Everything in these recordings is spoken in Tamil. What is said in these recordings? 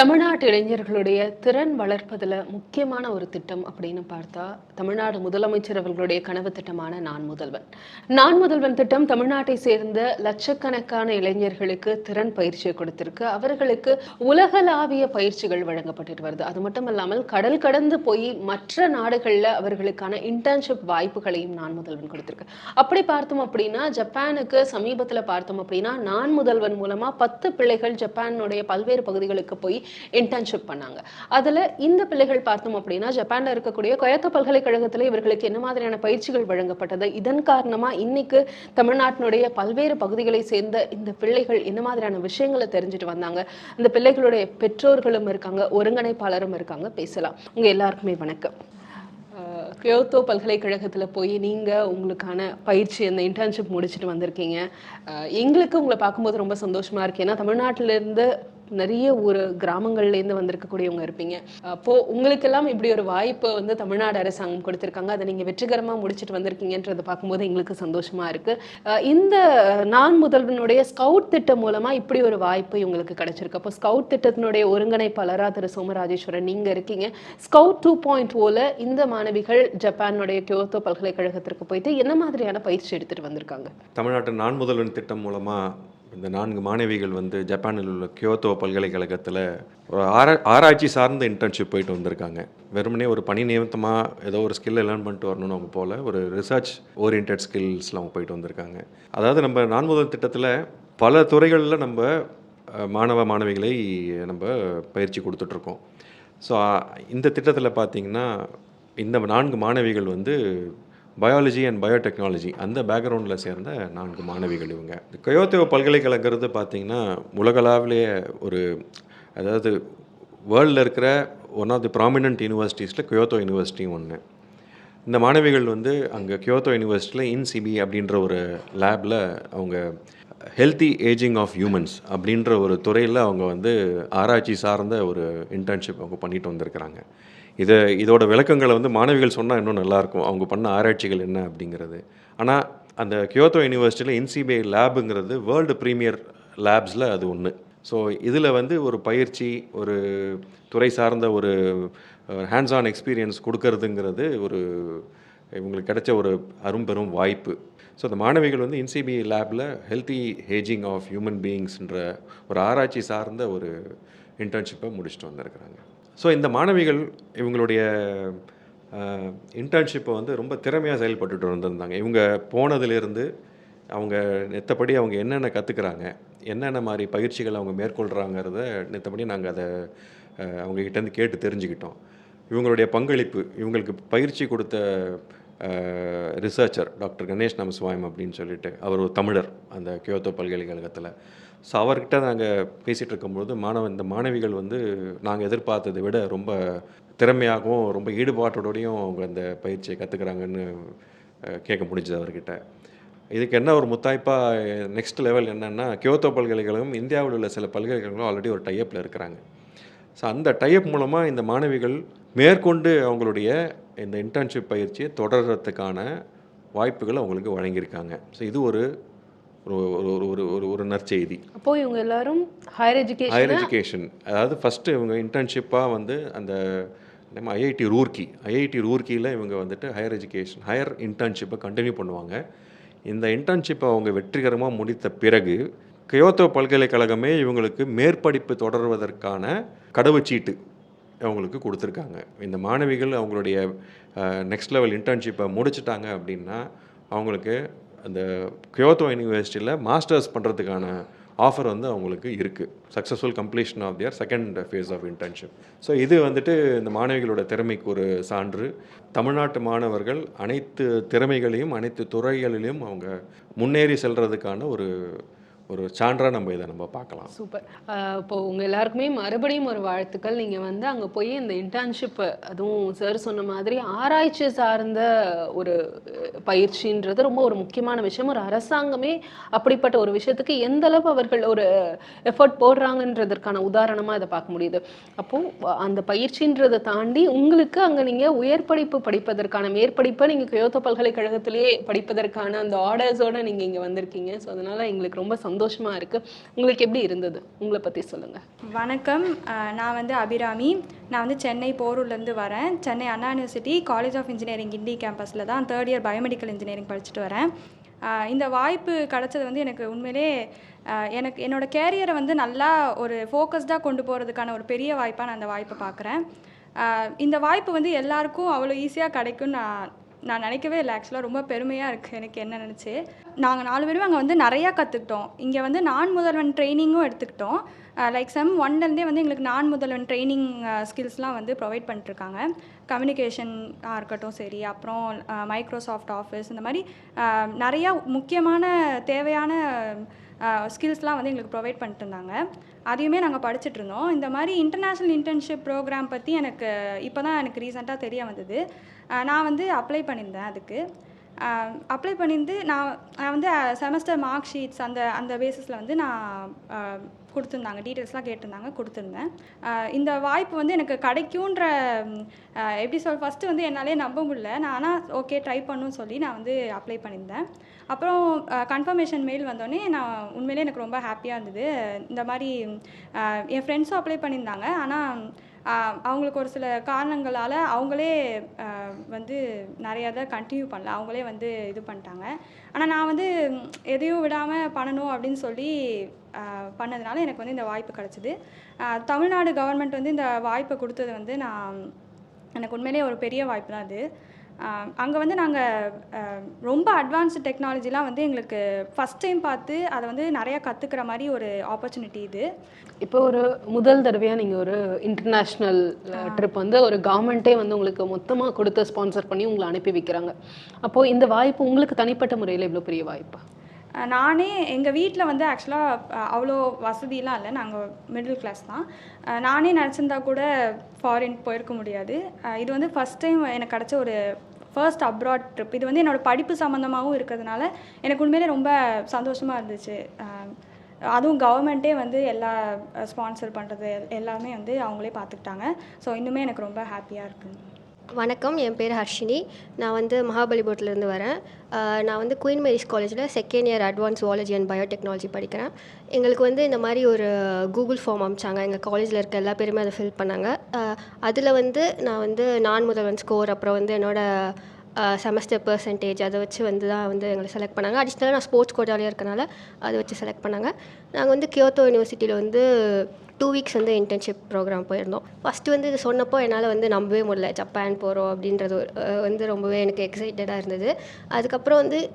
தமிழ்நாட்டு இளைஞர்களுடைய திறன் வளர்ப்பதில் முக்கியமான ஒரு திட்டம் அப்படின்னு பார்த்தா தமிழ்நாடு முதலமைச்சர் அவர்களுடைய கனவு திட்டமான நான் முதல்வன். நான் முதல்வன் திட்டம் தமிழ்நாட்டை சேர்ந்த லட்சக்கணக்கான இளைஞர்களுக்கு திறன் பயிற்சியை கொடுத்திருக்கு. அவர்களுக்கு உலகளாவிய பயிற்சிகள் வழங்கப்பட்டுட்டு வருது. அது மட்டும் இல்லாமல் கடல் கடந்து போய் மற்ற நாடுகளில் அவர்களுக்கான இன்டர்ன்ஷிப் வாய்ப்புகளையும் நான் முதல்வன் கொடுத்திருக்கு. அப்படி பார்த்தோம் அப்படின்னா ஜப்பானுக்கு சமீபத்தில் பார்த்தோம் அப்படின்னா நான் முதல்வன் மூலமா பத்து பிள்ளைகள் ஜப்பானுடைய பல்வேறு பகுதிகளுக்கு போய் இன்டர்ன்ஷிப் பண்ணாங்க. அதில் இந்த பிள்ளைகள் பார்த்தோம் அப்படின்னா ஜப்பானில் இருக்கக்கூடிய கொயக்க பல்கலைக்கழகத்தில் இவர்களுக்கு என்ன மாதிரியான பயிற்சிகள் வழங்கப்பட்டது இதன் காரணமாக இன்னைக்கு தமிழ்நாட்டினுடைய பல்வேறு பகுதிகளை சேர்ந்த இந்த பிள்ளைகள் என்ன மாதிரியான விஷயங்களை தெரிஞ்சுட்டு வந்தாங்க. இந்த பிள்ளைகளுடைய பெற்றோர்களும் இருக்காங்க ஒருங்கிணைப்பாளரும் இருக்காங்க. பேசலாம். உங்கள் எல்லாருக்குமே வணக்கம். கியோத்தோ பல்கலைக்கழகத்தில் போய் நீங்கள் உங்களுக்கான பயிற்சி அந்த இன்டர்ன்ஷிப் முடிச்சுட்டு வந்திருக்கீங்க. எங்களுக்கு உங்களை பார்க்கும்போது ரொம்ப சந்தோஷமாக இருக்குது ஏன்னா தமிழ்நாட்டிலேருந்து நிறைய ஒரு கிராமங்கள்லேருந்து வந்திருக்கக்கூடியவங்க இருப்பீங்க. அப்போ உங்களுக்கெல்லாம் இப்படி ஒரு வாய்ப்பு வந்து தமிழ்நாடு அரசாங்கம் கொடுத்துருக்காங்க. அதை நீங்கள் வெற்றிகரமாக முடிச்சுட்டு வந்திருக்கீங்கன்றதை பார்க்கும்போது எங்களுக்கு சந்தோஷமா இருக்கு. இந்த நான் முதல்வனுடைய ஸ்கவுட் திட்டம் மூலமா இப்படி ஒரு வாய்ப்பு உங்களுக்கு கிடைச்சிருக்கு. அப்போ ஸ்கவுட் திட்டத்தினுடைய ஒருங்கிணைப்பாளரா திரு சோமராஜேஸ்வரன் நீங்க இருக்கீங்க. ஸ்கவுட் டூ பாயிண்ட் ஓவில் இந்த மாணவிகள் ஜப்பானுடைய கியோத்தோ பல்கலைக்கழகத்திற்கு போயிட்டு என்ன மாதிரியான பயிற்சி எடுத்துட்டு வந்திருக்காங்க? தமிழ்நாட்டு நான் முதல்வன் திட்டம் மூலமாக இந்த நான்கு மாணவிகள் வந்து ஜப்பானில் உள்ள கியோத்தோ பல்கலைக்கழகத்தில் ஒரு ஆரா ஆராய்ச்சி சார்ந்த இன்டர்ன்ஷிப் போயிட்டு வந்திருக்காங்க. வெறுமனே ஒரு பணி நிமித்தமாக ஏதோ ஒரு ஸ்கில்லை லேர்ன் பண்ணிட்டு வரணும்னு அவங்க போல் ஒரு ரிசர்ச் ஓரியன்ட் ஸ்கில்ஸில் அவங்க போயிட்டு வந்திருக்காங்க. அதாவது நம்ம நான் முதல் திட்டத்தில் பல துறைகளில் நம்ம மாணவ மாணவிகளை நம்ம பயிற்சி கொடுத்துட்ருக்கோம் ஸோ இந்த திட்டத்தில் பார்த்தீங்கன்னா இந்த நான்கு மாணவிகள் வந்து பயாலஜி அண்ட் பயோடெக்னாலஜி அந்த பேக்ரவுண்டில் சேர்ந்த நான்கு மாணவிகள் இவங்க. இந்த பல்கலைக்கழகங்கிறது பார்த்திங்கன்னா உலகளாவிலேயே ஒரு அதாவது வேர்ல்டில் இருக்கிற ஒன் ஆஃப் தி ப்ராமினன்ட் யூனிவர்சிட்டிஸில் கியோத்தோ யூனிவர்சிட்டியும் ஒன்று இந்த மாணவிகள் வந்து அங்கே கியோத்தோ யூனிவர்சிட்டியில் இன்சிபி அப்படின்ற ஒரு லேபில் அவங்க ஹெல்த்தி ஏஜிங் ஆஃப் ஹியூமன்ஸ் அப்படின்ற ஒரு துறையில் அவங்க வந்து ஆராய்ச்சி சார்ந்த ஒரு இன்டர்ன்ஷிப் அவங்க பண்ணிட்டு வந்திருக்கிறாங்க. இதை இதோட விளக்கங்களை வந்து மாணவிகள் சொன்னால் இன்னும் நல்லாயிருக்கும். அவங்க பண்ண ஆராய்ச்சிகள் என்ன அப்படிங்கிறது. ஆனால் அந்த கியோத்தோ யூனிவர்சிட்டியில் இன்சிபிஐ லேபுங்கிறது வேர்ல்டு ப்ரீமியர் லேப்ஸில் அது ஒன்று ஸோ இதில் வந்து ஒரு பயிற்சி ஒரு துறை சார்ந்த ஒரு ஹேண்ட்ஸ் ஆன் எக்ஸ்பீரியன்ஸ் கொடுக்கறதுங்கிறது ஒரு இவங்களுக்கு கிடைச்ச ஒரு அரும்பெரும் வாய்ப்பு. ஸோ அந்த மாணவிகள் வந்து இன்சிபிஐ லேபில் ஹெல்த்தி ஹேஜிங் ஆஃப் ஹியூமன் பீயிங்ஸ்ன்ற ஒரு ஆராய்ச்சி சார்ந்த ஒரு இன்டர்ன்ஷிப்பை முடிச்சுட்டு வந்திருக்கிறாங்க. ஸோ இந்த மாணவிகள் இவங்களுடைய இன்டர்ன்ஷிப்பை வந்து ரொம்ப திறமையாக செயல்பட்டுட்டு வந்திருந்தாங்க. இவங்க போனதுலேருந்து அவங்க நித்தப்படி அவங்க என்னென்ன கற்றுக்குறாங்க என்னென்ன மாதிரி பயிற்சிகள் அவங்க மேற்கொள்கிறாங்கிறத நெத்தப்படி நாங்கள் அதை அஹ், அவங்ககிட்டேருந்து கேட்டு தெரிஞ்சுக்கிட்டோம். இவங்களுடைய பங்களிப்பு இவங்களுக்கு பயிற்சி கொடுத்த ரிசர்ச்சர் டாக்டர் கணேஷ் நமசிவாயம் அப்படின்னு சொல்லிட்டு அவர் ஒரு தமிழர் அந்த கியோத்தோ பல்கலைக்கழகத்தில். ஸோ அவர்கிட்ட நாங்கள் பேசிகிட்டு இருக்கும்பொழுது மாணவ இந்த மாணவிகள் வந்து நாங்கள் எதிர்பார்த்ததை விட ரொம்ப திறமையாகவும் ரொம்ப ஈடுபாட்டோடையும் அவங்க அந்த பயிற்சியை கற்றுக்குறாங்கன்னு கேட்க முடிஞ்சது அவர்கிட்ட. இதுக்கு என்ன ஒரு முத்தாய்ப்பாக நெக்ஸ்ட் லெவல் என்னென்னா கியோத்தோ பல்கலைக்கழகம் இந்தியாவில் உள்ள சில பல்கலைக்கழகங்களும் ஆல்ரெடி ஒரு டைப்பில் இருக்கிறாங்க. ஸோ அந்த டைப் மூலமாக இந்த மாணவிகள் மேற்கொண்டு அவங்களுடைய இந்த இன்டர்ன்ஷிப் பயிற்சியை தொடர்கிறதுக்கான வாய்ப்புகள் அவங்களுக்கு வழங்கியிருக்காங்க. ஸோ இது ஒரு ஒரு ஒரு ஒரு ஒரு ஒரு ஒரு நற்செய்தி. அப்போ இவங்க எல்லாரும் ஹையர் ஹையர் எஜுகேஷன் எஜுகேஷன் அதாவது ஃபஸ்ட்டு இவங்க இன்டர்ன்ஷிப்பாக வந்து அந்த நம்ம ஐஐடி ரூர்க்கி ஐஐடி ரூர்க்கியில் இவங்க வந்துட்டு ஹையர் எஜுகேஷன் ஹையர் இன்டர்ன்ஷிப்பை கண்டினியூ பண்ணுவாங்க. இந்த இன்டர்ன்ஷிப்பை அவங்க வெற்றிகரமாக முடித்த பிறகு கியோத்தோ பல்கலைக்கழகமே இவங்களுக்கு மேற்படிப்பு தொடர்வதற்கான கடவுச்சீட்டு அவங்களுக்கு கொடுத்துருக்காங்க. இந்த மாணவிகள் அவங்களுடைய நெக்ஸ்ட் லெவல் இன்டர்ன்ஷிப்பை முடிச்சிட்டாங்க அப்படின்னா அவங்களுக்கு அந்த கியோத்தோ யூனிவர்சிட்டியில் மாஸ்டர்ஸ் பண்ணுறதுக்கான ஆஃபர் வந்து அவங்களுக்கு இருக்குது successful completion of their second phase of internship so இது வந்துட்டு இந்த மாணவிகளோட திறமைக்கு ஒரு சான்று. தமிழ்நாட்டு மாணவர்கள் அனைத்து திறமைகளையும் அனைத்து துறைகளிலும் அவங்க முன்னேறி செல்கிறதுக்கான ஒரு ஒரு சான்றாக நம்ம இதை நம்ம பார்க்கலாம். சூப்பர். இப்போ உங்கள் எல்லாருக்குமே மறுபடியும் ஒரு வாழ்த்துக்கள். நீங்கள் வந்து அங்கே போய் இந்த இன்டர்ன்ஷிப் அதுவும் சார் சொன்ன மாதிரி ஆராய்ச்சி சார்ந்த ஒரு பயிற்சின்றது ரொம்ப ஒரு முக்கியமான விஷயம். ஒரு அரசாங்கமே அப்படிப்பட்ட ஒரு விஷயத்துக்கு எந்த அளவு அவர்கள் ஒரு எஃபர்ட் போடுறாங்கன்றதற்கான உதாரணமாக இதை பார்க்க முடியுது. அப்போது அந்த பயிற்சின்றதை தாண்டி உங்களுக்கு அங்கே நீங்கள் உயர் படிப்பு படிப்பதற்கான மேற்படிப்பை நீங்கள் கியோத்தோ பல்கலைக்கழகத்திலேயே படிப்பதற்கான அந்த ஆர்டர்ஸோட நீங்கள் இங்கே வந்திருக்கீங்க. ஸோ அதனால் எங்களுக்கு ரொம்ப சந்தோஷம். சந்தோஷமாக இருக்குது உங்களுக்கு எப்படி இருந்தது? உங்களை பற்றி சொல்லுங்கள் வணக்கம். நான் வந்து அபிராமி. நான் வந்து சென்னை போரூர்லேருந்து வரேன். Chennai Anna university college of engineering Guindy கேம்பஸில் தான் தேர்ட் இயர் பயோமெடிக்கல் இன்ஜினியரிங் படிச்சுட்டு வரேன். இந்த வாய்ப்பு கிடச்சது வந்து எனக்கு உண்மையிலே எனக்கு என்னோடய கேரியரை வந்து நல்லா ஒரு ஃபோக்கஸ்டாக கொண்டு போகிறதுக்கான ஒரு பெரிய வாய்ப்பாக நான் அந்த வாய்ப்பை பார்க்குறேன். இந்த வாய்ப்பு வந்து எல்லாருக்கும் அவ்வளோ ஈஸியாக கிடைக்கும்னு நான் நான் நினைக்கவே இல்லை. ஆக்சுவலாக ரொம்ப பெருமையாக இருக்குது எனக்கு என்ன நினச்சி. நாங்கள் நாலு பேரும் அங்கே வந்து நிறையா கற்றுக்கிட்டோம் இங்கே வந்து நான் முதல்வன் ட்ரைனிங்கும் எடுத்துக்கிட்டோம். லைக் செம் ஒன்லேருந்தே வந்து எங்களுக்கு நான் முதல்வன் ட்ரைனிங் ஸ்கில்ஸ்லாம் வந்து ப்ரொவைட் பண்ணிட்டுருக்காங்க கம்யூனிகேஷனாக இருக்கட்டும் சரி அப்புறம் மைக்ரோசாஃப்ட் ஆஃபீஸ் இந்த மாதிரி நிறையா முக்கியமான தேவையான ஸ்கில்ஸ்லாம் வந்து எங்களுக்கு ப்ரொவைட் பண்ணிட்டு இருந்தாங்க. அதையுமே நாங்கள் படிச்சுட்டு இருந்தோம். இந்த மாதிரி இன்டர்நேஷ்னல் இன்டர்ன்ஷிப் ப்ரோக்ராம் பற்றி எனக்கு இப்போ தான் எனக்கு ரீசெண்டாக தெரிய வந்தது. நான் வந்து அப்ளை பண்ணியிருந்தேன் அதுக்கு. அப்ளை பண்ணியிருந்து நான் நான் வந்து செமஸ்டர் மார்க் ஷீட்ஸ் அந்த அந்த பேஸிஸில் வந்து நான் கொடுத்துருந்தாங்க. டீட்டெயில்ஸ்லாம் கேட்டிருந்தாங்க கொடுத்துருந்தேன். இந்த வாய்ப்பு வந்து எனக்கு கிடைக்குன்ற எப்படி சொல் ஃபஸ்ட்டு வந்து என்னாலே நம்ப முடியல. நான் ஆனால் ஓகே ட்ரை பண்ணுன்னு சொல்லி நான் வந்து அப்ளை பண்ணியிருந்தேன் அப்புறம் கன்ஃபர்மேஷன் மெயில் வந்தோடனே நான் உண்மையிலே எனக்கு ரொம்ப ஹாப்பியாக இருந்தது. இந்த மாதிரி என் ஃப்ரெண்ட்ஸும் அப்ளை பண்ணியிருந்தாங்க ஆனால் அவங்களுக்கு ஒரு சில காரணங்களால் அவங்களே வந்து நிறையா இதை கண்டினியூ பண்ணல. அவங்களே வந்து இது பண்ணிட்டாங்க. ஆனால் நான் வந்து எதையும் விடாமல் பண்ணணும் அப்படின்னு சொல்லி பண்ணதுனால எனக்கு வந்து இந்த வாய்ப்பு கிடச்சிது. தமிழ்நாடு கவர்மெண்ட் வந்து இந்த வாய்ப்பை கொடுத்தது வந்து நான் எனக்கு உண்மையிலேயே ஒரு பெரிய வாய்ப்பு தான் அது. அங்கே வந்து நாங்கள் ரொம்ப அட்வான்ஸ்டு டெக்னாலஜிலாம் வந்து எங்களுக்கு ஃபஸ்ட் டைம் பார்த்து அதை வந்து நிறையா கற்றுக்கிற மாதிரி ஒரு ஆப்பர்ச்சுனிட்டி இது. இப்போ ஒரு முதல் தடவையா நீங்க ஒரு இன்டர்நேஷ்னல் ட்ரிப் வந்து ஒரு கவர்மெண்ட்டே வந்து உங்களுக்கு மொத்தமா கொடுத்து ஸ்பான்சர் பண்ணி உங்களை அனுப்பி வைக்கிறாங்க. அப்போ இந்த வாய்ப்பு உங்களுக்கு தனிப்பட்ட முறையில் இவ்வளோ பெரிய வாய்ப்பா? நானே எங்கள் வீட்டில் வந்து ஆக்சுவலாக அவ்வளோ வசதியெலாம் இல்லை. நாங்கள் மிடில் கிளாஸ் தான். நானே நினச்சிருந்தா கூட ஃபாரின் போயிருக்க முடியாது. இது வந்து ஃபஸ்ட் டைம் எனக்கு கிடச்ச ஒரு ஃபர்ஸ்ட் அப்ராட் ட்ரிப் இது வந்து என்னோடய படிப்பு சம்மந்தமாகவும் இருக்கிறதுனால எனக்கு உண்மையிலே ரொம்ப சந்தோஷமாக இருந்துச்சு. அதுவும் கவர்மெண்ட்டே வந்து எல்லா ஸ்பான்சர் பண்ணுறது எல்லாமே வந்து அவங்களே பார்த்துக்கிட்டாங்க. ஸோ இன்னுமே எனக்கு ரொம்ப ஹாப்பியாக இருக்குது வணக்கம் என் பேர் ஹர்ஷினி. நான் வந்து மகாபலிபுரத்துலேருந்து வரேன். நான் வந்து குயின் மேரிஸ் காலேஜில் செகண்ட் இயர் அட்வான்ஸ் வாலஜி அண்ட் பயோடெக்னாலஜி படிக்கிறேன். எங்களுக்கு வந்து இந்த மாதிரி ஒரு கூகுள் ஃபார்ம் அமிச்சாங்க. எங்கள் காலேஜில் இருக்க எல்லா பேருமே அதை ஃபில் பண்ணாங்க. அதில் வந்து நான் வந்து நான் முதல்வன் ஸ்கோர் அப்புறம் வந்து என்னோடய செமஸ்டர் பர்சன்டேஜ் அதை வச்சு வந்து தான் வந்து எங்களை செலக்ட் பண்ணாங்க. அடிஷ்னலாக நான் ஸ்போர்ட்ஸ் கோட்டாலேயே இருக்கனால அதை வச்சு செலக்ட் பண்ணாங்க. நாங்கள் வந்து கியோத்தோ யூனிவர்சிட்டியில் வந்து டூ வீக்ஸ் வந்து இன்டர்ன்ஷிப் ப்ரோக்ராம் போயிருந்தோம். ஃபஸ்ட்டு வந்து இது சொன்னப்போ என்னால் வந்து நம்பவே முடியல. ஜப்பான் போகிறோம் அப்படின்றது ஒரு- வந்து ரொம்பவே எனக்கு எக்ஸைட்டடாக இருந்தது. அதுக்கப்புறம் வந்து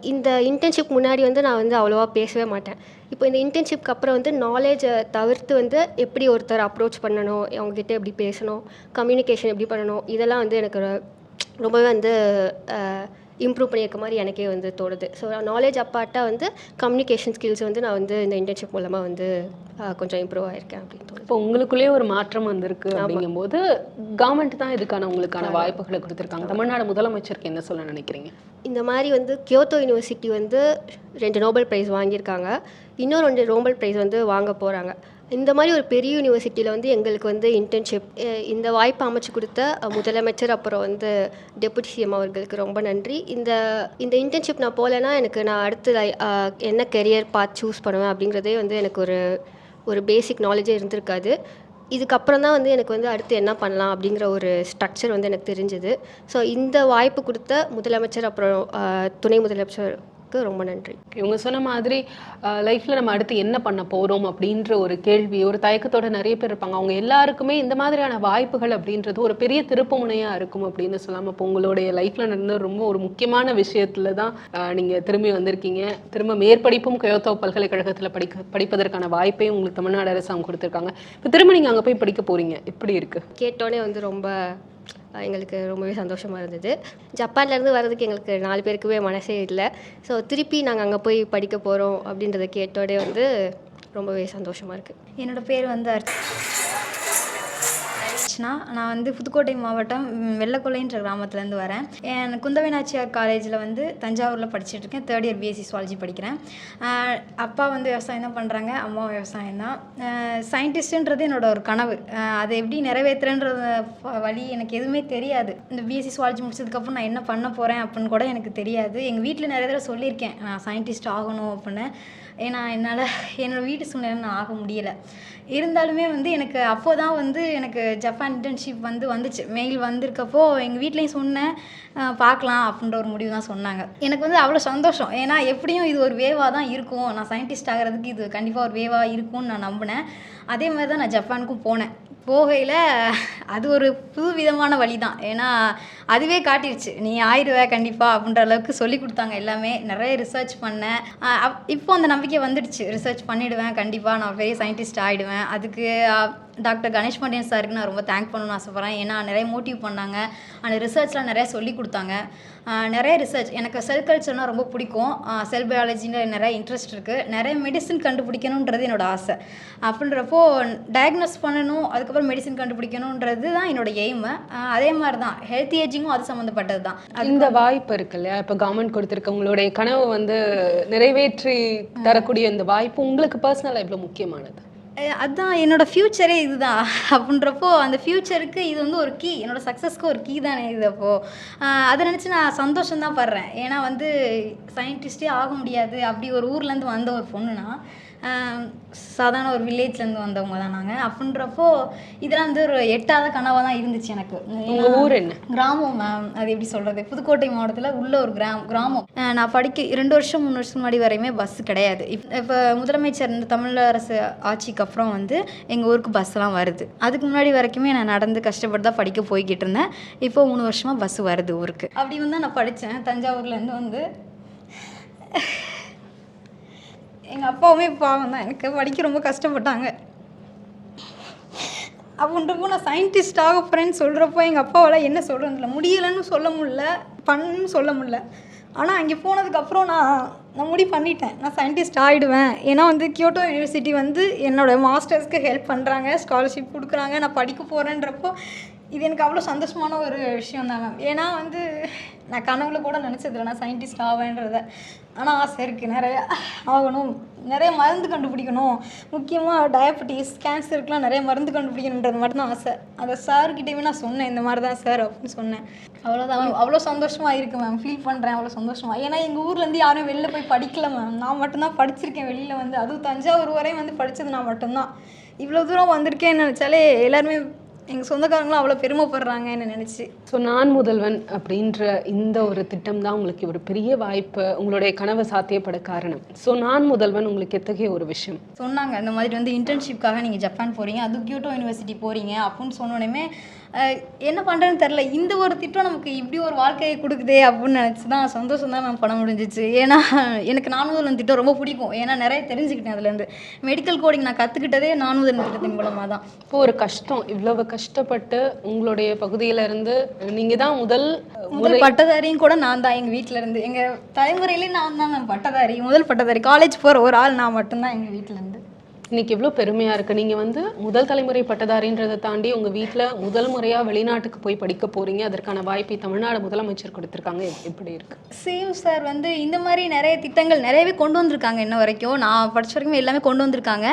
இந்த இன்டர்ன்ஷிப் முன்னாடி வந்து நான் வந்து அவ்வளோவா பேசவே மாட்டேன். இப்போ இந்த இன்டர்ன்ஷிப்க்கு அப்புறம் வந்து நாலேஜை தவிர்த்து வந்து எப்படி ஒருத்தர் அப்ரோச் பண்ணணும் அவங்கக்கிட்ட எப்படி பேசணும் கம்யூனிகேஷன் எப்படி பண்ணணும் இதெல்லாம் வந்து எனக்கு ஒரு- ரொம்பவே வந்து இம்ப்ரூவ் பண்ணியிருக்க மாதிரி எனக்கே வந்து தோணுது. ஸோ நாலேஜ் அப்பார்ட்டாக வந்து கம்யூனிகேஷன் ஸ்கில்ஸ் வந்து நான் வந்து இந்த இன்டர்ன்ஷிப் மூலமாக வந்து கொஞ்சம் இம்ப்ரூவ் ஆயிருக்கேன் அப்படின்னு தோணுது. இப்போ உங்களுக்குள்ளேயே ஒரு மாற்றம் வந்திருக்கு அப்படிங்கும்போது கவர்மெண்ட் தான் இதுக்கான உங்களுக்கான வாய்ப்புகளை கொடுத்துருக்காங்க. தமிழ்நாடு முதலமைச்சருக்கு என்ன சொல்ல நினைக்கிறீங்க? இந்த மாதிரி வந்து கியோத்தோ யூனிவர்சிட்டி வந்து ரெண்டு நோபல் ப்ரைஸ் வாங்கியிருக்காங்க. இன்னும் ரெண்டு நோபல் ப்ரைஸ் வந்து வாங்க போகிறாங்க இந்த மாதிரி ஒரு பெரிய யூனிவர்சிட்டியில் வந்து எங்களுக்கு வந்து இன்டர்ன்ஷிப் இந்த வாய்ப்பு அமைச்சு கொடுத்த முதலமைச்சர் அப்புறம் வந்து டெபுட்டி சிஎம் அவர்களுக்கு ரொம்ப நன்றி. இந்த இந்த இன்டர்ன்ஷிப் நான் போகலன்னா எனக்கு நான் அடுத்து என்ன கெரியர் பார்த்து சூஸ் பண்ணுவேன் அப்படிங்கிறதே வந்து எனக்கு ஒரு ஒரு பேசிக் நாலேஜே இருந்திருக்காது. இதுக்கப்புறம் தான் வந்து எனக்கு வந்து அடுத்து என்ன பண்ணலாம் அப்படிங்கிற ஒரு ஸ்ட்ரக்சர் வந்து எனக்கு தெரிஞ்சுது. ஸோ இந்த வாய்ப்பு கொடுத்த முதலமைச்சர் அப்புறம் துணை முதலமைச்சர் முதலமைச்சருக்கு ரொம்ப நன்றி. இவங்க சொன்ன மாதிரி லைஃப்ல நம்ம அடுத்து என்ன பண்ண போறோம் அப்படின்ற ஒரு கேள்வி ஒரு தயக்கத்தோட நிறைய பேர் இருப்பாங்க. அவங்க எல்லாருக்குமே இந்த மாதிரியான வாய்ப்புகள் அப்படின்றது ஒரு பெரிய திருப்பு முனையா இருக்கும் அப்படின்னு சொல்லாம இப்போ உங்களுடைய லைஃப்ல நடந்த ரொம்ப ஒரு முக்கியமான விஷயத்துல தான் அஹ், நீங்க திரும்பி வந்திருக்கீங்க. திரும்ப மேற்படிப்பும் கயோத்தோ பல்கலைக்கழகத்துல படிக்க படிப்பதற்கான வாய்ப்பையும் உங்களுக்கு தமிழ்நாடு அரசாங்கம் கொடுத்துருக்காங்க. இப்போ திரும்ப நீங்க அங்க போய் படிக்க போறீங்க. எப்படி இருக்கு? கேட்டோன்னே வந்து ரொம்ப எங்களுக்கு ரொம்பவே சந்தோஷமாக இருந்தது. ஜப்பான்லேருந்து வர்றதுக்கு எங்களுக்கு நாலு பேருக்குமே மனசே இல்லை. ஸோ திருப்பி நாங்கள் அங்கே போய் படிக்க போகிறோம் அப்படின்றத கேட்டோடே வந்து ரொம்பவே சந்தோஷமாக இருக்குது என்னோட பேர் வந்து அர்ச் நான் வந்து புதுக்கோட்டை மாவட்டம் வெள்ளக்கொள்ளைன்ற கிராமத்துலேருந்து வரேன். என் குந்தவை நாச்சியார் காலேஜில் வந்து தஞ்சாவூரில் படிச்சுட்டு இருக்கேன் தேர்ட் இயர் பிஎஸ்சி சுவாலஜி படிக்கிறேன். அப்பா வந்து விவசாயம் தான் பண்ணுறாங்க அம்மா விவசாயம் தான். சயின்டிஸ்ட்டுன்றது என்னோட ஒரு கனவு. அதை எப்படி நிறைவேற்றுறன்ற வழி எனக்கு எதுவுமே தெரியாது. இந்த பிஎஸ்சி சுவாலஜி முடிச்சதுக்கப்புறம் நான் என்ன பண்ண போகிறேன் அப்படின்னு கூட எனக்கு தெரியாது. எங்கள் வீட்டில் நிறைய தடவை சொல்லியிருக்கேன் நான் சயின்டிஸ்ட் ஆகணும் அப்படின்னு. ஏன்னா என்னால் என்னோடய வீட்டு சூழ்நிலை நான் ஆக முடியலை. இருந்தாலுமே வந்து எனக்கு அப்போ தான் வந்து எனக்கு ஜப்பான் இன்டர்ன்ஷிப் வந்து வந்துச்சு. மெயில் வந்திருக்கப்போ எங்கள் வீட்லேயும் சொன்னேன். பார்க்கலாம் அப்படின்ற ஒரு முடிவு தான் சொன்னாங்க. எனக்கு வந்து அவ்வளோ சந்தோஷம். ஏன்னா எப்படியும் இது ஒரு வேவாக தான் இருக்கும். நான் சயின்டிஸ்ட் ஆகிறதுக்கு இது கண்டிப்பாக ஒரு வேவாக இருக்கும்னு நான் நம்பினேன். அதே மாதிரி தான் நான் ஜப்பானுக்கும் போனேன். போகையில் அது ஒரு புது விதமான வழி தான். ஏன்னா அதுவே காட்டிடுச்சு நீ ஆயிடுவே கண்டிப்பாக அப்படின்ற அளவுக்கு சொல்லி கொடுத்தாங்க எல்லாமே. நிறைய ரிசர்ச் பண்ணேன். அப்- இப்போ அந்த நம்பிக்கை வந்துடுச்சு. ரிசர்ச் பண்ணிடுவேன். கண்டிப்பாக நான் பெரிய சயின்டிஸ்ட் ஆகிடுவேன் அதுக்கு டாக்டர் கணேஷ் பாண்டியன் சாருக்கு நான் ரொம்ப தேங்க் பண்ணணும்னு ஆசைப்பட்றேன். ஏன்னா நிறைய மோட்டிவ் பண்ணாங்க. அந்த ரிசர்ச்லாம் நிறைய சொல்லி கொடுத்தாங்க. நிறைய ரிசர்ச் எனக்கு செல் கல்ச்சர்னால் ரொம்ப பிடிக்கும். செல் பயாலஜின்னு நிறைய இன்ட்ரெஸ்ட் இருக்குது நிறைய மெடிசன் கண்டுபிடிக்கணுன்றது என்னோட ஆசை. அப்படின்றப்போ டயக்னோஸ் பண்ணணும் அதுக்கப்புறம் மெடிசன் கண்டுபிடிக்கணுன்றது தான் என்னோட எய்மு அதே மாதிரி தான் ஹெல்த் ஏஜிங்கும் அது சம்மந்தப்பட்டது தான். இந்த வாய்ப்பு இருக்கு இல்லையா? இப்போ கவர்மெண்ட் கொடுத்துருக்க உங்களுடைய கனவு வந்து நிறைவேற்றி தரக்கூடிய இந்த வாய்ப்பு உங்களுக்கு பர்சனலாக எவ்வளோ முக்கியமானது. அதுதான் என்னோடய என்னோட ஃப்யூச்சரே இதுதான். அப்படின்றப்போ அந்த ஃப்யூச்சருக்கு இது வந்து ஒரு கீ என்னோட சக்ஸஸ்க்கு ஒரு கீ தானே இது அப்போது அதை நினச்சி நான் சந்தோஷம் தான் படுறேன். ஏன்னா வந்து சயின்டிஸ்டே ஆக முடியாது. அப்படி ஒரு ஊர்லேருந்து வந்த ஒரு பொண்ணுனா சாதாரண ஒரு வில்லேஜ்லேருந்து வந்தவங்க தான் நாங்கள் அப்படின்றப்போ இதெல்லாம் வந்து ஒரு எட்டாத கனவாக தான் இருந்துச்சு எனக்கு. உங்க ஊர் என்ன? கிராமம் மேம் அது எப்படி சொல்கிறது புதுக்கோட்டை மாவட்டத்தில் உள்ள ஒரு கிராமம். கிராமம் நான் படிக்க ரெண்டு வருஷம் மூணு வருஷம் முன்னாடி வரையுமே பஸ் கிடையாது. இப் இப்போ முதலமைச்சர் இந்த தமிழ் அரசு ஆட்சிக்கு அப்புறம் வந்து எங்கள் ஊருக்கு பஸ்லாம் வருது. அதுக்கு முன்னாடி வரைக்குமே நான் நடந்து கஷ்டப்பட்டு தான் படிக்க போய்கிட்டு இருந்தேன். இப்போ மூணு வருஷமாக பஸ் வருது ஊருக்கு. அப்படி வந்து நான் படித்தேன் தஞ்சாவூர்லேருந்து வந்து எங்கள் அப்பாவுமே பாவம் தான். எனக்கு படிக்க ரொம்ப கஷ்டப்பட்டாங்க. அப்படின்றப்போ நான் சயின்டிஸ்ட் ஆக போகிறேன்னு சொல்கிறப்போ எங்கள் அப்பாவால் என்ன சொல்கிறதில்ல முடியலைன்னு சொல்ல முடில பண்ணுன்னு சொல்ல முடில ஆனால் அங்கே போனதுக்கப்புறம் நான் நான் முடிவு பண்ணிட்டேன். நான் சயின்டிஸ்ட் ஆகிடுவேன் ஏன்னா வந்து கியோட்டோ யூனிவர்சிட்டி வந்து என்னோட மாஸ்டர்ஸ்க்கு ஹெல்ப் பண்ணுறாங்க ஸ்காலர்ஷிப் கொடுக்குறாங்க. நான் படிக்க போகிறேன்றப்போ இது எனக்கு அவ்வளோ சந்தோஷமான ஒரு விஷயம் தான் மேம் ஏன்னா வந்து நான் கனவுல கூட நினச்சதில்ல. நான் சயின்டிஸ்ட் ஆவேன்றத. ஆனால் ஆசை இருக்குது நிறைய ஆகணும். நிறைய மருந்து கண்டுபிடிக்கணும். முக்கியமாக டயபெட்டிஸ் கேன்சருக்குலாம் நிறைய மருந்து கண்டுபிடிக்கணுன்றது மட்டும் தான் ஆசை. அதை சார்கிட்டயுமே நான் சொன்னேன். இந்த மாதிரி தான் சார் அப்படின்னு சொன்னேன். அவ்வளோதான் அவ்வளோ சந்தோஷமாக இருக்குது மேம் ஃபீல் பண்ணுறேன் அவ்வளோ சந்தோஷமா. ஏன்னா எங்கள் ஊர்லேருந்து யாரும் வெளில போய் படிக்கல மேம் நான் மட்டும்தான் படிச்சிருக்கேன் வெளியில் வந்து. அதுவும் தஞ்சாவூர் வரையும் வந்து படித்தது நான் மட்டும்தான். இவ்வளோ தூரம் வந்திருக்கேன்னு நினச்சாலே எல்லாருமே எங்கள் சொந்தக்காரங்களும் அவ்வளோ பெருமைப்படுறாங்கன்னு நினச்சி. ஸோ நான் முதல்வன் அப்படின்ற இந்த ஒரு திட்டம் தான் உங்களுக்கு ஒரு பெரிய வாய்ப்பு உங்களுடைய கனவை சாத்தியப்பட காரணம். ஸோ நான் முதல்வன் உங்களுக்கு எத்தகைய ஒரு விஷயம்? சொன்னாங்க இந்த மாதிரி வந்து இன்டர்ன்ஷிப்காக நீங்கள் ஜப்பான் போகிறீங்க அது கியோட்டோ யூனிவர்சிட்டி போகிறீங்க அப்படின்னு சொன்னோடனே என்ன பண்ணுறேன்னு தெரில இந்த ஒரு திட்டம் நமக்கு இப்படி ஒரு வாழ்க்கையை கொடுக்குதே அப்படின்னு நினச்சி தான் சந்தோஷம் தான் நான் பண்ண முடிஞ்சிச்சு. ஏன்னா எனக்கு நானூறு திட்டம் ரொம்ப பிடிக்கும். ஏன்னா நிறைய தெரிஞ்சுக்கிட்டேன் அதுலேருந்து. மெடிக்கல் கோடிங் நான் கற்றுக்கிட்டதே நானூறு திட்டத்தின் மூலமாக தான் இப்போ ஒரு கஷ்டம். இவ்வளவு கஷ்டப்பட்டு உங்களுடைய பகுதியில இருந்து நீங்க தான் முதல் முதல் பட்டதாரியும் கூட நான் தான் எங்கள் வீட்டில் இருந்து. எங்கள் தலைமுறையிலே நான் தான் பட்டதாரி முதல் பட்டதாரி. காலேஜ் போகிற ஒரு ஆள் நான் மட்டும்தான் எங்கள் வீட்டில் இருந்து. இன்னைக்கு எவ்வளோ பெருமையா இருக்கு. நீங்க வந்து முதல் தலைமுறை பட்டதாரின்றதை தாண்டி உங்க வீட்ல முதல் முறையா வெளிநாட்டுக்கு போய் படிக்க போறீங்க. அதற்கான வாய்ப்பை தமிழ்நாடு முதலமைச்சர் கொடுத்திருக்காங்க. எப்- எப்படி இருக்கு? சேம் சார் வந்து இந்த மாதிரி நிறைய திட்டங்கள் நிறையவே கொண்டு வந்திருக்காங்க இன்ன வரைக்கும். நான் படிச்ச வரைக்கும் எல்லாமே கொண்டு வந்திருக்காங்க.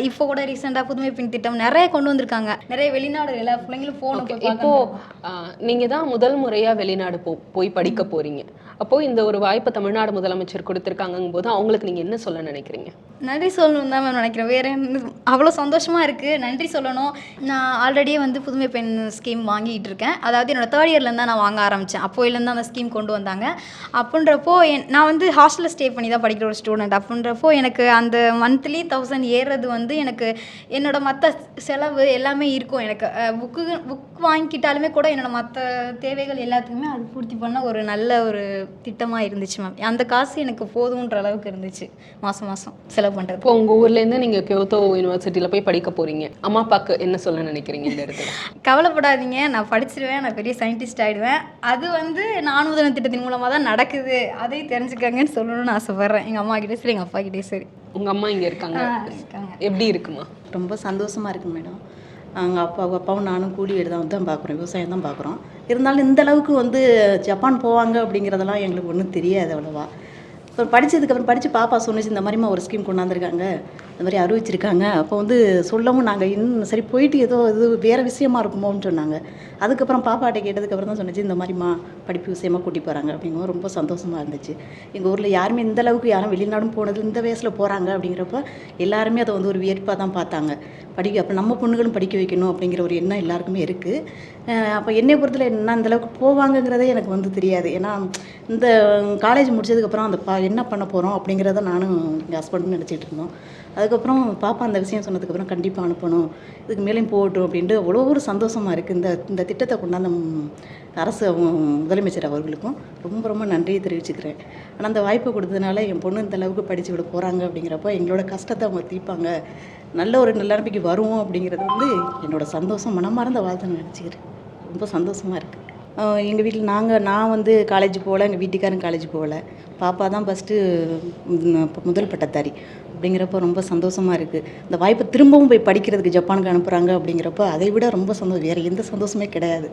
இப்போ கூட ரீசெண்டாக புதுமை பெண் திட்டம் நிறைய கொண்டு வந்திருக்காங்க. நிறைய வெளிநாடு எல்லா பிள்ளைங்களும் போகணும் இப்போ பார்க்கணும். ஆஹ், நீங்க தான் முதல் முறையா வெளிநாடு போ போய் படிக்க போறீங்க. அப்போ இந்த ஒரு வாய்ப்பை தமிழ்நாடு முதலமைச்சர் கொடுத்துருக்காங்கும் போது அவங்களுக்கு நீங்க என்ன சொல்ல நினைக்கிறீங்க? நன்றி சொல்லணும் தான் மேம் நினைக்கிறேன். வேற அவ்வளோ சந்தோஷமாக இருக்குது நன்றி சொல்லணும். நான் ஆல்ரெடியே வந்து புதுமை பெண் ஸ்கீம் வாங்கிட்டு இருக்கேன். அதாவது என்னோட தேர்ட் இயர்லேருந்து தான் நான் வாங்க ஆரம்பித்தேன் அப்போயிலேருந்து அந்த ஸ்கீம் கொண்டு வந்தாங்க. அப்படின்றப்போ என் நான் வந்து ஹாஸ்டலில் ஸ்டே பண்ணி தான் படிக்கிற ஒரு ஸ்டூடெண்ட் அப்படின்றப்போ எனக்கு அந்த மந்த்லி தௌசண்ட் ஏறுறது வந்து எனக்கு என்னோட மற்ற செலவு எல்லாமே இருக்கும். எனக்கு புக்கு புக் வாங்கிக்கிட்டாலுமே கூட என்னோட மற்ற தேவைகள் எல்லாத்துக்குமே அது பூர்த்தி பண்ண ஒரு நல்ல ஒரு திட்டமாக இருந்துச்சு மேம் அந்த காசு எனக்கு போதுன்ற அளவுக்கு இருந்துச்சு. மாதம் மாதம் செலவு பண்ணுறது இப்போ உங்க ஊர்ல இருந்து நீங்க கியோத்தோ யூனிவர்சிட்டியில போய் படிக்க போறீங்க. அம்மா அப்பாக்கு என்ன சொல்ல நினைக்கிறீங்க இந்த இடத்துல? கவலைப்படாதீங்க. நான் படிச்சிருவேன். நான் பெரிய சயின்டிஸ்ட் ஆகிடுவேன் அது வந்து நானூதன திட்டத்தின் மூலமாக தான் நடக்குது. அதையும் தெரிஞ்சுக்கங்கன்னு சொல்லணும்னு ஆசைப்பட்றேன். எங்கள் அம்மா கிட்டே சரி எங்கள் அப்பா கிட்டே சரி. உங்க அம்மா இங்க இருக்காங்க. எப்படி இருக்குமா? ரொம்ப சந்தோஷமாக இருக்கு மேடம் அவங்க அப்பா அப்பாவும் நானும் கூலி எடுதான் தான் தான் பார்க்குறோம். விவசாயம் தான் பார்க்குறோம். இருந்தாலும் இந்த அளவுக்கு வந்து ஜப்பான் போவாங்க அப்படிங்கிறதெல்லாம் எங்களுக்கு ஒன்றும் தெரியாது அவ்வளோவா. அப்புறம் படித்ததுக்கப்புறம் படித்து பாப்பா சொன்னிச்சு இந்த மாதிரிமா ஒரு ஸ்கீம் கொண்டாந்துருக்காங்க இந்த மாதிரி அறிவிச்சிருக்காங்க. அப்போ வந்து சொல்லவும் நாங்கள் இன்னும் சரி போயிட்டு ஏதோ இது வேறு விஷயமா இருக்குமோன்னு சொன்னாங்க. அதுக்கப்புறம் பாப்பாட்ட கேட்டதுக்கப்புறம் தான் சொன்னிச்சு இந்த மாதிரிமா படிப்பு விஷயமா கூட்டி போகிறாங்க அப்படிங்கும் ரொம்ப சந்தோஷமாக இருந்துச்சு. எங்கள் ஊரில் யாருமே இந்த அளவுக்கு யாரும் வெளிநாடும் போனது இந்த வயசில் போகிறாங்க அப்படிங்கிறப்ப எல்லாருமே அதை வந்து ஒரு வியப்பாக தான் பார்த்தாங்க. படிக்க அப்போ நம்ம பொண்ணுகளும் படிக்க வைக்கணும் அப்படிங்கிற ஒரு எண்ணம் எல்லாருக்குமே இருக்குது அப்போ என்னை பொறுத்தல என்ன அந்தளவுக்கு போவாங்கங்கிறதே எனக்கு வந்து தெரியாது. ஏன்னா இந்த காலேஜ் முடிச்சதுக்கப்புறம் அந்த பா என்ன பண்ண போகிறோம் அப்படிங்கிறத நானும் எங்கள் ஹஸ்பண்டும் நினச்சிட்டு இருந்தோம். அதுக்கப்புறம் பாப்பா அந்த விஷயம் சொன்னதுக்கப்புறம் கண்டிப்பாக அனுப்பணும். இதுக்கு மேலேயும் போகட்டும் அப்படின்ட்டு அவ்வளோ ஒரு சந்தோஷமாக இருக்குது இந்த இந்த திட்டத்தை கொண்டாந்த அரசு முதலமைச்சர் அவர்களுக்கும் ரொம்ப ரொம்ப நன்றியை தெரிவிச்சுக்கிறேன். ஆனால் அந்த வாய்ப்பு கொடுத்ததுனால என் பொண்ணு இந்த அளவுக்கு படித்து விட போகிறாங்க அப்படிங்கிறப்போ எங்களோட கஷ்டத்தை அவங்க தீர்ப்பாங்க. நல்ல ஒரு நிலைமைக்கு வருவோம் அப்படிங்கிறது வந்து என்னோட சந்தோஷம் மனமார்ந்த வாழ்த்து நினச்சிக்கிறேன். ரொம்ப சந்தோஷமாக இருக்குது எங்கள் வீட்டில் நாங்கள் நான் வந்து காலேஜ் போகல எங்கள் வீட்டுக்காரன் காலேஜ் போகல பாப்பா தான் ஃபஸ்ட்டு முதல் பட்டதாரி. அப்படிங்கிறப்ப ரொம்ப சந்தோஷமாக இருக்குது இந்த வாய்ப்பை திரும்பவும் போய் படிக்கிறதுக்கு ஜப்பானுக்கு அனுப்புகிறாங்க அப்படிங்கிறப்ப அதை விட ரொம்ப சந்தோஷம். வேறு எந்த சந்தோஷமே கிடையாது.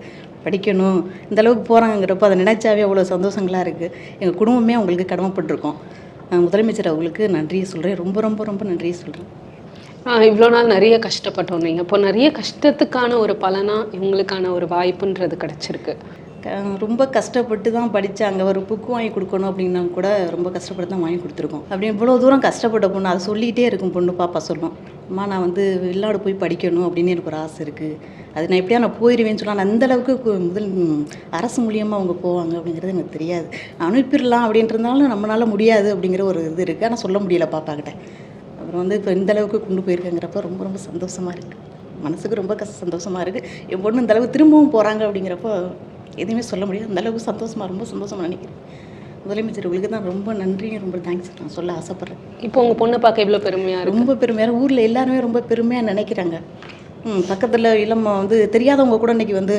படிக்கணும். இந்த அளவுக்கு போகிறாங்கிறப்ப அதை நினைச்சாவே அவ்வளோ சந்தோஷங்களாக இருக்குது எங்கள் குடும்பமே அவங்களுக்கு கடமைப்பட்டிருக்கோம். நான் முதலமைச்சர் அவங்களுக்கு நன்றியை சொல்கிறேன் ரொம்ப ரொம்ப ரொம்ப நன்றியை சொல்கிறேன் இவ்வளோ நாள் நிறைய கஷ்டப்பட்டோம் நீங்கள் அப்போ நிறைய கஷ்டத்துக்கான ஒரு பலனாக இவங்களுக்கான ஒரு வாய்ப்புன்றது கிடச்சிருக்கு. ரொம்ப கஷ்டப்பட்டு தான் படித்தாங்க ஒரு புக்கு வாங்கி கொடுக்கணும் அப்படின்னா கூட ரொம்ப கஷ்டப்பட்டு தான் வாங்கி கொடுத்துருக்கோம். அப்படி இவ்வளோ தூரம் கஷ்டப்பட்ட பொண்ணு அதை சொல்லிகிட்டே இருக்கும் பொண்ணு பாப்பா சொல்லும். அம்மா நான் வந்து வெளிநாடு போய் படிக்கணும் அப்படின்னு எனக்கு ஒரு ஆசை இருக்குது அது நான் எப்படியா நான் போயிடுவேன்னு சொன்னால் நான் அந்த அளவுக்கு முதல் அரசு மூலியமாக அவங்க போவாங்க அப்படிங்கிறது எனக்கு தெரியாது. அனுப்பிடலாம் அப்படின்றதுனாலும் நம்மளால் முடியாது அப்படிங்கிற ஒரு இது இருக்குது ஆனால் சொல்ல முடியல பாப்பா கிட்ட. அப்புறம் வந்து இப்போ இந்த அளவுக்கு கொண்டு போயிருக்கேங்கிறப்ப ரொம்ப ரொம்ப சந்தோஷமாக இருக்குது மனசுக்கு ரொம்ப கஷ்ட சந்தோஷமாக இருக்குது என் பொண்ணு இந்த அளவுக்கு திரும்பவும் போகிறாங்க அப்படிங்கிறப்போ எதுவுமே சொல்ல முடியாது. அந்த அளவுக்கு சந்தோஷமாக ரொம்ப சந்தோஷமாக நினைக்கிறேன். முதலமைச்சர் உங்களுக்கு தான் ரொம்ப நன்றியும் ரொம்ப தேங்க்ஸ் நான் சொல்ல ஆசைப்பட்றேன். இப்போ உங்க பொண்ணை பார்க்க எவ்வளோ பெருமையா இருக்கு? ரொம்ப பெருமையாக ஊரில் எல்லாருமே ரொம்ப பெருமையாக நினைக்கிறாங்க. ம் பக்கத்தில் இளம் வந்து தெரியாதவங்க கூட இன்னைக்கு வந்து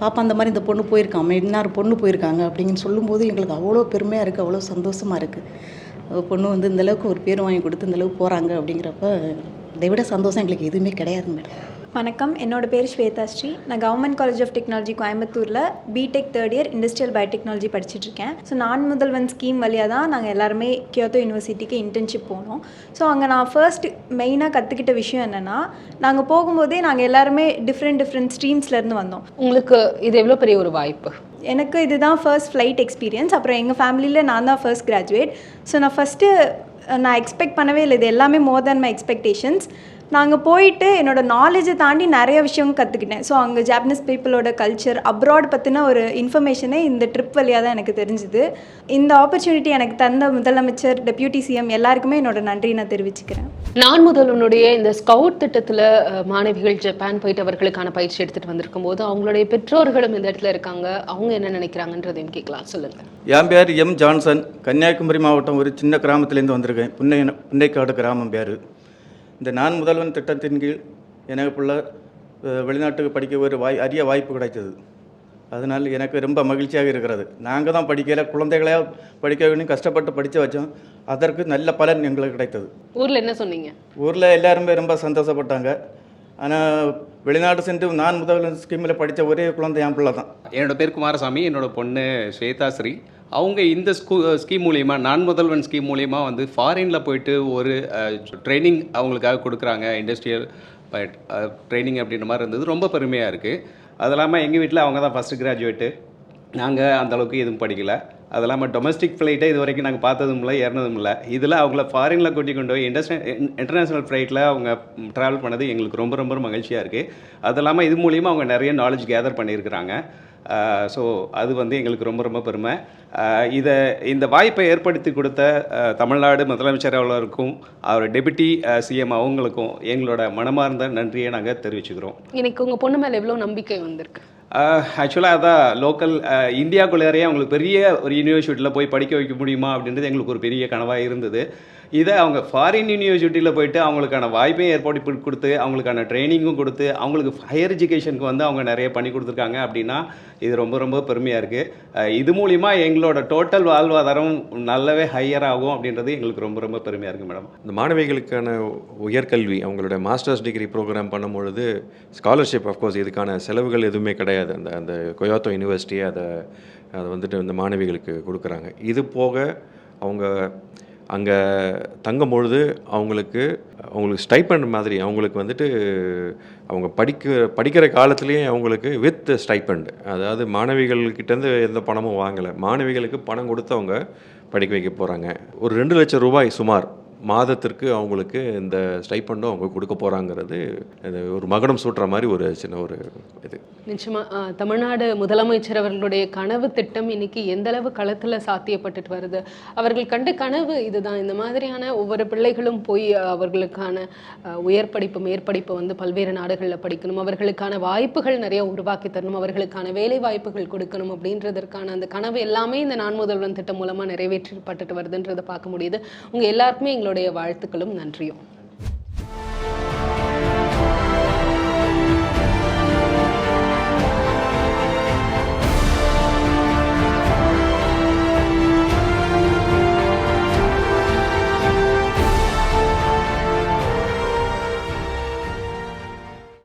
பாப்பா அந்த மாதிரி இந்த பொண்ணு போயிருக்காம இன்னார் பொண்ணு போயிருக்காங்க அப்படின்னு சொல்லும்போது எங்களுக்கு அவ்வளோ பெருமையாக இருக்குது அவ்வளோ சந்தோஷமாக இருக்குது பொண்ணு வந்து இந்த அளவுக்கு ஒரு பேர் வாங்கி கொடுத்து இந்த அளவுக்கு போகிறாங்க அப்படிங்கிறப்ப இதை விட சந்தோஷம் எங்களுக்கு எதுவுமே கிடையாது மேடம் வணக்கம். என்னோட பேர் ஸ்வேதா ஸ்ரீ. நான் கவர்மெண்ட் காலேஜ் ஆஃப் டெக்னாலஜி கோயம்புத்தூரில் BTech third year industrial biotechnology படிச்சுட்டு இருக்கேன். ஸோ நான் முதல்வன் ஸ்கீம் வழியாக தான் நாங்கள் எல்லாருமே கியோத்தோ யூனிவர்சிட்டிக்கு இன்டர்ன்ஷிப் போனோம். ஸோ அங்கே நான் ஃபர்ஸ்ட் மெயினாக கற்றுக்கிட்ட விஷயம் என்னென்னா நாங்கள் போகும்போதே நாங்கள் எல்லாருமே டிஃப்ரெண்ட் டிஃப்ரெண்ட் ஸ்ட்ரீம்ஸ்லேருந்து வந்தோம். உங்களுக்கு இது எவ்வளோ பெரிய ஒரு வாய்ப்பு? எனக்கு இதுதான் ஃபர்ஸ்ட் ஃப்ளைட் எக்ஸ்பீரியன்ஸ் அப்புறம் எங்கள் ஃபேமிலியில் நான் தான் ஃபர்ஸ்ட் கிராஜுவேட் ஸோ நான் ஃபஸ்ட்டு நான் எக்ஸ்பெக்ட் பண்ணவே இல்லை. இது எல்லாமே மோர் தேன் மை எக்ஸ்பெக்டேஷன்ஸ் நாங்கள் போயிட்டு என்னோட நாலேஜை தாண்டி நிறைய விஷயம் கற்றுக்கிட்டேன் ஸோ அங்கே ஜாப்பனீஸ் பீப்புளோட கல்ச்சர் அப்ராட் பற்றின ஒரு இன்ஃபர்மேஷனே இந்த ட்ரிப் வழியாக தான் எனக்கு தெரிஞ்சுது. இந்த ஆப்பர்ச்சுனிட்டி எனக்கு தந்த முதலமைச்சர் டெப்யூட்டி சிஎம் எல்லாருக்குமே என்னோட நன்றி நான் தெரிவிச்சுக்கிறேன். நான் முதல்வனுடைய இந்த ஸ்கவுட் திட்டத்துல மாணவிகள் ஜப்பான் போயிட்டு அவர்களுக்கான பயிற்சி எடுத்துட்டு வந்திருக்கும் போது அவங்களுடைய பெற்றோர்களும் இந்த இடத்துல இருக்காங்க. அவங்க என்ன நினைக்கிறாங்கன்றதையும் கேட்கலாம். சொல்லுங்க. என் பேர் எம் ஜான்சன் கன்னியாகுமரி மாவட்டம் ஒரு சின்ன கிராமத்துலேருந்து வந்திருக்கேன். புன்னை புன்னைக்காடு கிராமம் பேர். இந்த நான் முதல்வன் திட்டத்தின் கீழ் எனக்கு பிள்ளை வெளிநாட்டுக்கு படிக்க ஒரு வாய் அரிய வாய்ப்பு கிடைத்தது. அதனால் எனக்கு ரொம்ப மகிழ்ச்சியாக இருக்கிறது. நாங்கள் தான் படிக்கல குழந்தைகளே படிக்க வேணும் கஷ்டப்பட்டு படித்து வச்சோம். அதற்கு நல்ல பலன் எங்களுக்கு கிடைத்தது. ஊர்ல என்ன சொன்னீங்க? ஊரில் எல்லாருமே ரொம்ப சந்தோஷப்பட்டாங்க. ஆனால் வெளிநாடு சென்று நான் முதல்வன் ஸ்கீமில் படித்த ஒரே குழந்தை என் பிள்ளை தான். என்னோட பேர் குமாரசாமி என்னோட பொண்ணு ஸ்வேதாஸ்ரீ அவங்க இந்த ஸ்கூ ஸ்கீம் மூலிமா நான் முதல்வன் ஸ்கீம் மூலிமா வந்து ஃபாரினில் போயிட்டு ஒரு uh, ட்ரைனிங் அவங்களுக்காக கொடுக்குறாங்க இண்டஸ்ட்ரியல் ட்ரைனிங் uh, அப்படின்ற மாதிரி இருந்தது. ரொம்ப பெருமையாக இருக்குது அது இல்லாமல் எங்கள் வீட்டில் அவங்க தான் ஃபஸ்ட்டு கிராஜுவேட்டு நாங்கள் அந்தளவுக்கு எதுவும் படிக்கலை. அது இல்லாமல் டொமஸ்டிக் ஃப்ளைட்டை இது வரைக்கும் நாங்கள் பார்த்ததும் இல்லை ஏறினதும் இல்லை. இதில் அவங்கள ஃபாரினில் கூட்டி கொண்டு போய் இண்டஸ்ட்ரி இன்டர்நேஷ்னல் ஃப்ளைட்டில் அவங்க ட்ராவல் பண்ணது எங்களுக்கு ரொம்ப ரொம்ப மகிழ்ச்சியாக இருக்குது அது இல்லாமல் இது மூலியமாக அவங்க நிறைய நாலேஜ் கேதர் பண்ணியிருக்கிறாங்க. ஸோ அது வந்து எங்களுக்கு ரொம்ப ரொம்ப பெருமை. இதை இந்த வாய்ப்பை ஏற்படுத்தி கொடுத்த தமிழ்நாடு முதலமைச்சர் அவர்களுக்கும் அவர் டெபுட்டி சிஎம் அவங்களுக்கும் எங்களோட மனமார்ந்த நன்றியை நாங்கள் தெரிவிச்சுக்கிறோம். இன்னைக்கு உங்க பொண்ணு மேல எவ்வளவு நம்பிக்கை வந்திருக்கு? ஆக்சுவலாக அதான் லோக்கல் இந்தியாக்குள்ளேயே அவங்களுக்கு பெரிய ஒரு யூனிவர்சிட்டியில் போய் படிக்க வைக்க முடியுமா அப்படின்றது எங்களுக்கு ஒரு பெரிய கனவாக இருந்தது. இதை அவங்க ஃபாரின் யூனிவர்சிட்டியில் போயிட்டு அவங்களுக்கான வாய்ப்பையும் ஏற்பாடு பண்ணி கொடுத்து அவங்களுக்கான ட்ரைனிங்கும் கொடுத்து அவங்களுக்கு ஹையர் எஜுகேஷனுக்கு வந்து அவங்க நிறைய பண்ணி கொடுத்துருக்காங்க அப்படின்னா இது ரொம்ப ரொம்ப பெருமையாக இருக்குது இது மூலிமா எங்களோட டோட்டல் வாழ்வாதாரம் நல்லாவே ஹையர் ஆகும் அப்படின்றது எங்களுக்கு ரொம்ப ரொம்ப பெருமையாக இருக்குது மேடம் இந்த மாணவிகளுக்கான உயர்கல்வி அவங்களோட மாஸ்டர்ஸ் டிகிரி ப்ரோக்ராம் பண்ணும்பொழுது ஸ்காலர்ஷிப் அஃப்கோர்ஸ் இதுக்கான செலவுகள் எதுவுமே கிடையாது. அந்த அந்த கொயோத்தோ யூனிவர்சிட்டி அதை அதை வந்துட்டு இந்த மாணவிகளுக்கு கொடுக்குறாங்க. இது போக அவங்க அங்கே தங்கும் பொழுது அவங்களுக்கு அவங்களுக்கு ஸ்டைப்பண்ட் மாதிரி அவங்களுக்கு வந்துட்டு அவங்க படிக்க படிக்கிற காலத்துலேயே அவங்களுக்கு வித் ஸ்டைப்பண்ட் அதாவது மாணவிகள்கிட்டேருந்து எந்த பணமும் வாங்கலை. மாணவிகளுக்கு பணம் கொடுத்து அவங்க படிக்க வைக்க போகிறாங்க ஒரு ரெண்டு லட்சம் ரூபாய் சுமார். மாதத்திற்கு அவங்களுக்கு இந்த ஸ்டைப்பண்டும் அவங்க கொடுக்க போகிறாங்கிறது ஒரு மகனம் சூட்டுற மாதிரி ஒரு சின்ன ஒரு இது. நிச்சயமாக தமிழ்நாடு முதலமைச்சர் அவர்களுடைய கனவு திட்டம் இன்னைக்கு எந்த அளவு களத்தில் சாத்தியப்பட்டுட்டு வருது? அவர்கள் கண்ட கனவு இதுதான். இந்த மாதிரியான ஒவ்வொரு பிள்ளைகளும் போய் அவர்களுக்கான உயர் படிப்பு மேற்படிப்பு வந்து பல்வேறு நாடுகளில் படிக்கணும். அவர்களுக்கான வாய்ப்புகள் நிறைய உருவாக்கி தரணும். அவர்களுக்கான வேலை வாய்ப்புகள் கொடுக்கணும் அப்படின்றதற்கான அந்த கனவு எல்லாமே இந்த நான் முதல்வன் திட்டம் மூலமாக நிறைவேற்றப்பட்டுட்டு வருதுன்றதை பார்க்க முடியுது. உங்கள் எல்லாருக்குமே எங்களுடைய வாழ்த்துக்களும் நன்றியும்.